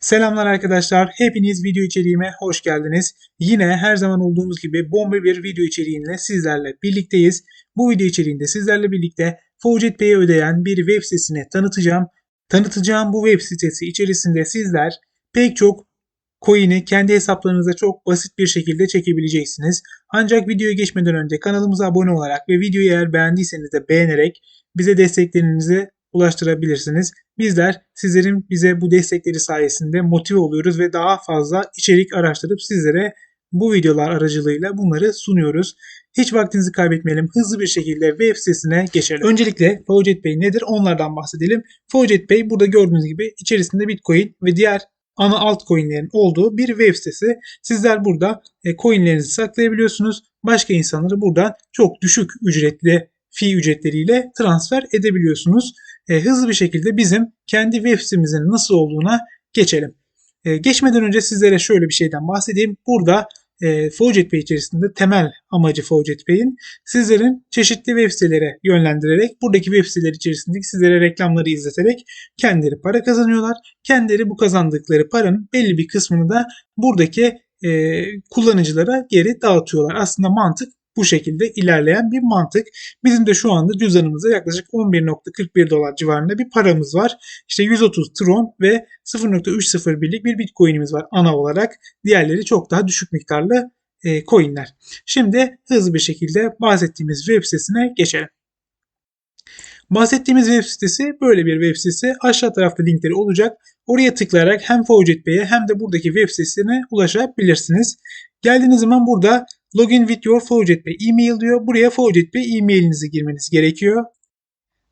Selamlar arkadaşlar. Hepiniz video içeriğime hoş geldiniz. Yine her zaman olduğumuz gibi bomba bir video içeriğinle sizlerle birlikteyiz. Bu video içeriğinde sizlerle birlikte FaucetPay'e ödeyen bir web sitesini tanıtacağım. Tanıtacağım bu web sitesi içerisinde sizler pek çok coin'i kendi hesaplarınıza çok basit bir şekilde çekebileceksiniz. Ancak videoya geçmeden önce kanalımıza abone olarak ve videoyu eğer beğendiyseniz de beğenerek bize desteklerinizi ulaştırabilirsiniz. Bizler sizlerin bize bu destekleri sayesinde motive oluyoruz ve daha fazla içerik araştırıp sizlere bu videolar aracılığıyla bunları sunuyoruz. Hiç vaktinizi kaybetmeyelim. Hızlı bir şekilde web sitesine geçelim. Öncelikle FaucetPay nedir? Onlardan bahsedelim. FaucetPay burada gördüğünüz gibi içerisinde Bitcoin ve diğer ana altcoin'lerin olduğu bir web sitesi. Sizler burada e, coin'lerinizi saklayabiliyorsunuz. Başka insanları buradan çok düşük ücretli fi ücretleriyle transfer edebiliyorsunuz. E, hızlı bir şekilde bizim kendi web sitemizin nasıl olduğuna geçelim. E, geçmeden önce sizlere şöyle bir şeyden bahsedeyim. Burada e, FaucetPay içerisinde temel amacı FaucetPay'in sizlerin çeşitli web sitelere yönlendirerek buradaki web siteler içerisindeki sizlere reklamları izleterek kendileri para kazanıyorlar. Kendileri bu kazandıkları paranın belli bir kısmını da buradaki e, kullanıcılara geri dağıtıyorlar. Aslında mantık bu şekilde ilerleyen bir mantık. Bizim de şu anda cüzdanımızda yaklaşık 11.41 dolar civarında bir paramız var. İşte 130 Tron ve 0.301'lik bir Bitcoin'imiz var ana olarak. Diğerleri çok daha düşük miktarlı e, coinler. Şimdi hızlı bir şekilde bahsettiğimiz web sitesine geçelim. Bahsettiğimiz web sitesi böyle bir web sitesi. Aşağı tarafta linkleri olacak. Oraya tıklayarak hem FaucetPay'e hem de buradaki web sitesine ulaşabilirsiniz. Geldiğiniz zaman burada Login with your FaucetPay email diyor. Buraya FaucetPay e-mailinizi girmeniz gerekiyor.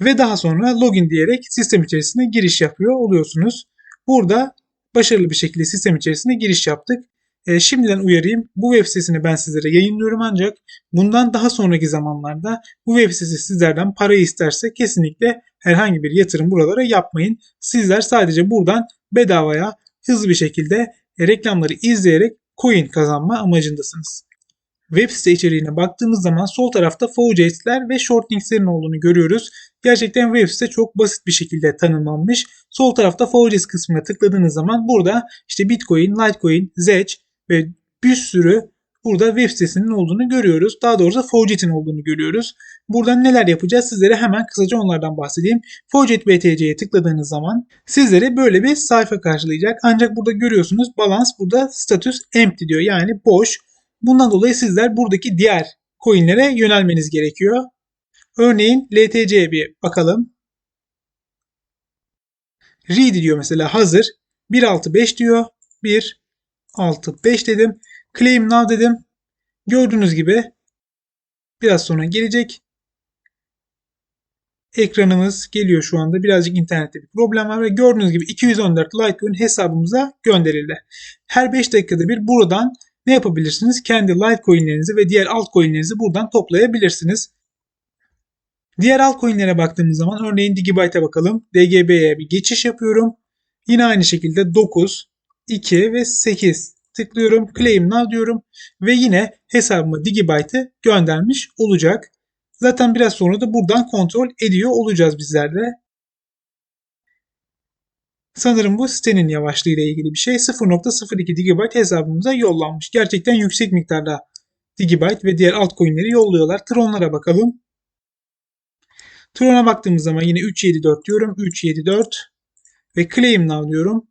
Ve daha sonra login diyerek sistem içerisine giriş yapıyor oluyorsunuz. Burada başarılı bir şekilde sistem içerisine giriş yaptık. E, şimdiden uyarayım. Bu web sitesini ben sizlere yayınlıyorum ancak bundan daha sonraki zamanlarda bu web sitesi sizlerden parayı isterse kesinlikle herhangi bir yatırım buralara yapmayın. Sizler sadece buradan bedavaya hızlı bir şekilde reklamları izleyerek coin kazanma amacındasınız. Web site içeriğine baktığımız zaman sol tarafta Faucet'ler ve Shortlinks'lerin olduğunu görüyoruz. Gerçekten web site çok basit bir şekilde tanımlanmış. Sol tarafta Faucet kısmına tıkladığınız zaman burada işte Bitcoin, Litecoin, Zedge ve bir sürü burada web sitesinin olduğunu görüyoruz. Daha doğrusu Faucet'in olduğunu görüyoruz. Buradan neler yapacağız sizlere hemen kısaca onlardan bahsedeyim. Faucet BTC'ye tıkladığınız zaman sizlere böyle bir sayfa karşılayacak. Ancak burada görüyorsunuz balans burada status empty diyor. Yani boş. Bundan dolayı sizler buradaki diğer coinlere yönelmeniz gerekiyor. Örneğin LTC'ye bir bakalım. Read diyor mesela hazır. 1.6.5 diyor. 1.6.5 dedim. Claim now dedim. Gördüğünüz gibi biraz sonra gelecek. Ekranımız geliyor şu anda. Birazcık internette bir problem var ve gördüğünüz gibi 214 Litecoin hesabımıza gönderildi. Her 5 dakikada bir buradan ne yapabilirsiniz? Kendi Litecoin'lerinizi ve diğer altcoin'lerinizi buradan toplayabilirsiniz. Diğer altcoin'lere baktığımız zaman örneğin Digibyte'a bakalım. DGB'ye bir geçiş yapıyorum. Yine aynı şekilde 9, 2 ve 8 tıklıyorum. Claim now diyorum. Ve yine hesabıma Digibyte'ı göndermiş olacak. Zaten biraz sonra da buradan kontrol ediyor olacağız bizler de. Sanırım bu sitenin yavaşlığı ile ilgili bir şey. 0.02 GB hesabımıza yollanmış. Gerçekten yüksek miktarda Digibyte ve diğer altcoin'leri yolluyorlar. Tron'lara bakalım. Tron'a baktığımız zaman yine 374 diyorum. 374 ve claim now diyorum.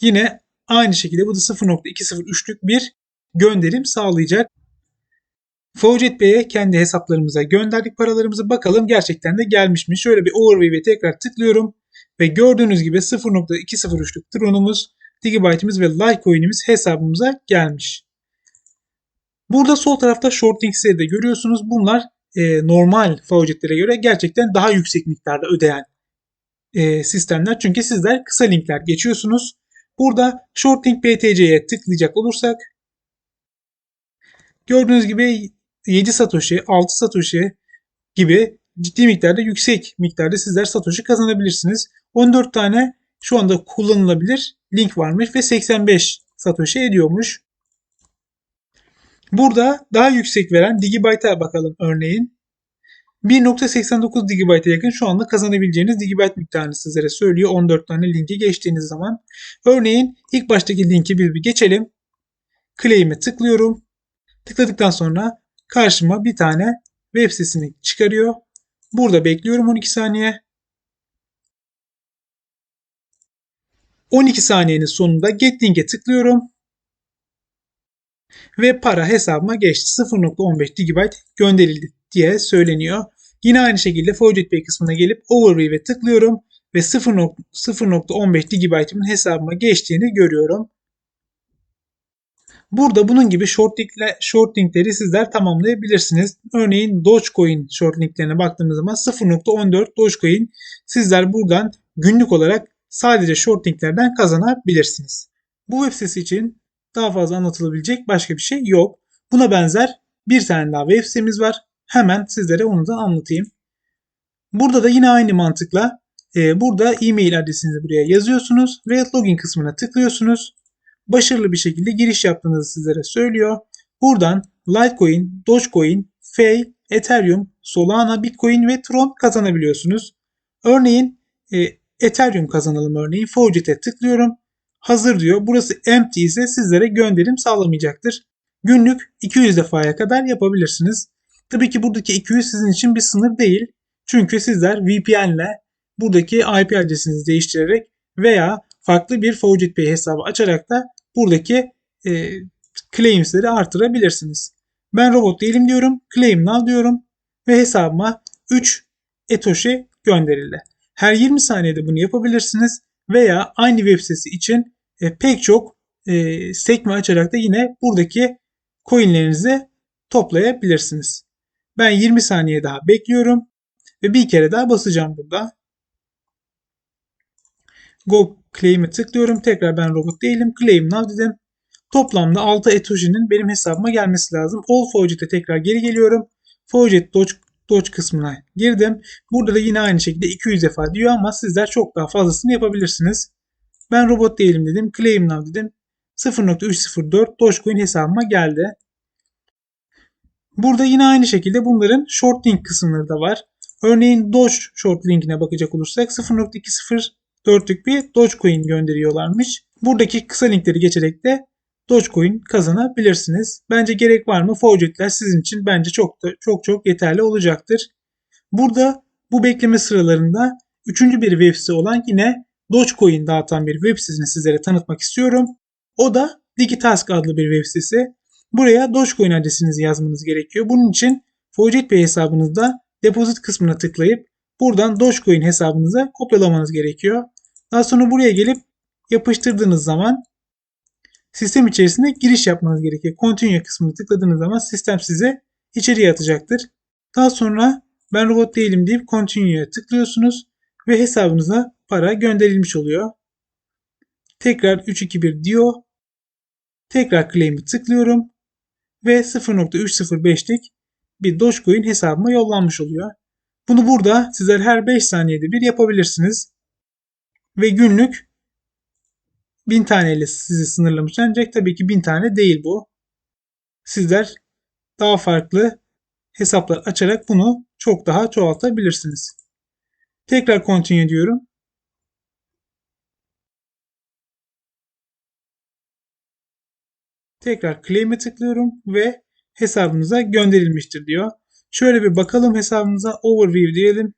Yine aynı şekilde bu da 0.203'lük bir gönderim sağlayacak. Faucet Bey'e kendi hesaplarımıza gönderdik paralarımızı. Bakalım gerçekten de gelmiş mi? Şöyle bir overview'e tekrar tıklıyorum. Ve gördüğünüz gibi 0.203'lük Tron'umuz, Digibyte'imiz ve Litecoin'imiz hesabımıza gelmiş. Burada sol tarafta short links'leri de görüyorsunuz. Bunlar e, normal faucetlere göre gerçekten daha yüksek miktarda ödeyen e, sistemler. Çünkü sizler kısa linkler geçiyorsunuz. Burada short BTC'ye tıklayacak olursak gördüğünüz gibi 7 Satoshi, 6 Satoshi gibi ciddi miktarda yüksek miktarda sizler Satoshi kazanabilirsiniz. 14 tane şu anda kullanılabilir link varmış ve 85 Satoshi ediyormuş. Burada daha yüksek veren Digibyte'a bakalım örneğin. 1.89 GB'a yakın şu anda kazanabileceğiniz GB miktarını sizlere söylüyor 14 tane linki geçtiğiniz zaman. Örneğin ilk baştaki linki bir bir geçelim. Claim'e tıklıyorum. Tıkladıktan sonra karşıma bir tane web sitesini çıkarıyor. Burada bekliyorum 12 saniye. 12 saniyenin sonunda Get Link'e tıklıyorum. Ve para hesabıma geçti. 0.15 GB gönderildi diye söyleniyor. Yine aynı şekilde Forget Pay kısmına gelip Overview'e tıklıyorum ve 0.15 GB'ımın hesabıma geçtiğini görüyorum. Burada bunun gibi short, linkle, sizler tamamlayabilirsiniz. Örneğin Dogecoin short linklerine baktığımız zaman 0.14 Dogecoin sizler buradan günlük olarak sadece short linklerden kazanabilirsiniz. Bu web sitesi için daha fazla anlatılabilecek başka bir şey yok. Buna benzer bir tane daha web sitemiz var. Hemen sizlere onu da anlatayım. Burada da yine aynı mantıkla e, burada e-mail adresinizi buraya yazıyorsunuz ve login kısmına tıklıyorsunuz. Başarılı bir şekilde giriş yaptığınızı sizlere söylüyor. Buradan Litecoin, Dogecoin, Fay, Ethereum, Solana, Bitcoin ve Tron kazanabiliyorsunuz. Örneğin e, Ethereum kazanalım örneğin. Forget'e tıklıyorum. Hazır diyor. Burası empty ise sizlere gönderim sağlamayacaktır. Günlük 200 defaya kadar yapabilirsiniz. Tabii ki buradaki 200 sizin için bir sınır değil. Çünkü sizler VPN ile buradaki IP adresinizi değiştirerek veya farklı bir Faucet Pay hesabı açarak da buradaki e, claims'leri artırabilirsiniz. Ben robot değilim diyorum. Claim now diyorum. Ve hesabıma 3 Etoshi gönderildi. Her 20 saniyede bunu yapabilirsiniz. Veya aynı web sitesi için e, pek çok e, sekme açarak da yine buradaki coinlerinizi toplayabilirsiniz. Ben 20 saniye daha bekliyorum. Ve bir kere daha basacağım burada. Go Claim'e tıklıyorum. Tekrar ben robot değilim. Claim Now dedim. Toplamda 6 Etoshi'nin benim hesabıma gelmesi lazım. All Faucet'e tekrar geri geliyorum. Faucet Doge, Doge kısmına girdim. Burada da yine aynı şekilde 200 defa diyor ama sizler çok daha fazlasını yapabilirsiniz. Ben robot değilim dedim. Claim Now dedim. 0.304 Dogecoin hesabıma geldi. Burada yine aynı şekilde bunların short link kısımları da var. Örneğin Doge short linkine bakacak olursak 0.204'lük bir Dogecoin gönderiyorlarmış. Buradaki kısa linkleri geçerek de Dogecoin kazanabilirsiniz. Bence gerek var mı? Forget'ler sizin için bence çok da, çok çok yeterli olacaktır. Burada bu bekleme sıralarında üçüncü bir web sitesi olan yine Dogecoin dağıtan bir web sitesini sizlere tanıtmak istiyorum. O da Digitask adlı bir web sitesi. Buraya Dogecoin adresinizi yazmanız gerekiyor. Bunun için Faucet Pay hesabınızda depozit kısmına tıklayıp buradan Dogecoin hesabınıza kopyalamanız gerekiyor. Daha sonra buraya gelip yapıştırdığınız zaman sistem içerisinde giriş yapmanız gerekiyor. Continue kısmını tıkladığınız zaman sistem size içeriye atacaktır. Daha sonra ben robot değilim deyip Continue'ya tıklıyorsunuz ve hesabınıza para gönderilmiş oluyor. Tekrar 321 diyor. Tekrar claim'i tıklıyorum ve 0.305'lik bir Dogecoin hesabıma yollanmış oluyor. Bunu burada sizler her 5 saniyede bir yapabilirsiniz. Ve günlük 1000 taneyle sizi sınırlamış. Ancak tabii ki 1000 tane değil bu. Sizler daha farklı hesaplar açarak bunu çok daha çoğaltabilirsiniz. Tekrar continue diyorum. Tekrar claim'e tıklıyorum ve hesabınıza gönderilmiştir diyor. Şöyle bir bakalım hesabımıza overview diyelim.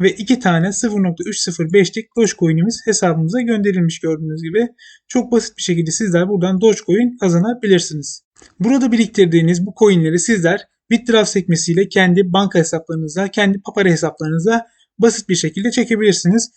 Ve iki tane 0.305'lik Dogecoin'imiz hesabımıza gönderilmiş gördüğünüz gibi. Çok basit bir şekilde sizler buradan Dogecoin kazanabilirsiniz. Burada biriktirdiğiniz bu coinleri sizler withdraw sekmesiyle kendi banka hesaplarınıza, kendi papara hesaplarınıza basit bir şekilde çekebilirsiniz.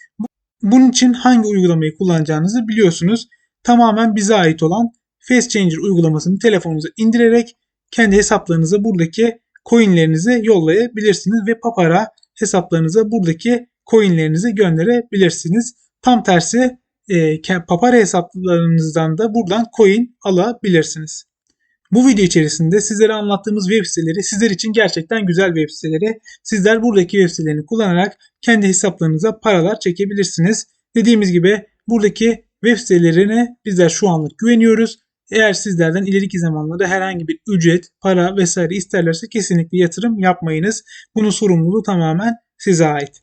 Bunun için hangi uygulamayı kullanacağınızı biliyorsunuz. Tamamen bize ait olan Face Changer uygulamasını telefonunuza indirerek kendi hesaplarınıza buradaki coinlerinizi yollayabilirsiniz ve Papara hesaplarınıza buradaki coinlerinizi gönderebilirsiniz. Tam tersi e, Papara hesaplarınızdan da buradan coin alabilirsiniz. Bu video içerisinde sizlere anlattığımız web siteleri sizler için gerçekten güzel web siteleri. Sizler buradaki web sitelerini kullanarak kendi hesaplarınıza paralar çekebilirsiniz. Dediğimiz gibi buradaki web sitelerine bizler şu anlık güveniyoruz Eğer sizlerden ileriki zamanlarda herhangi bir ücret, para vesaire isterlerse kesinlikle yatırım yapmayınız. Bunun sorumluluğu tamamen size ait.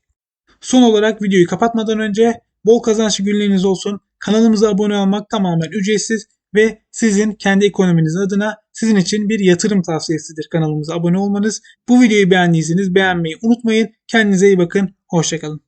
Son olarak videoyu kapatmadan önce bol kazançlı günleriniz olsun. Kanalımıza abone olmak tamamen ücretsiz ve sizin kendi ekonominiz adına sizin için bir yatırım tavsiyesidir kanalımıza abone olmanız. Bu videoyu beğendiyseniz beğenmeyi unutmayın. Kendinize iyi bakın. Hoşçakalın.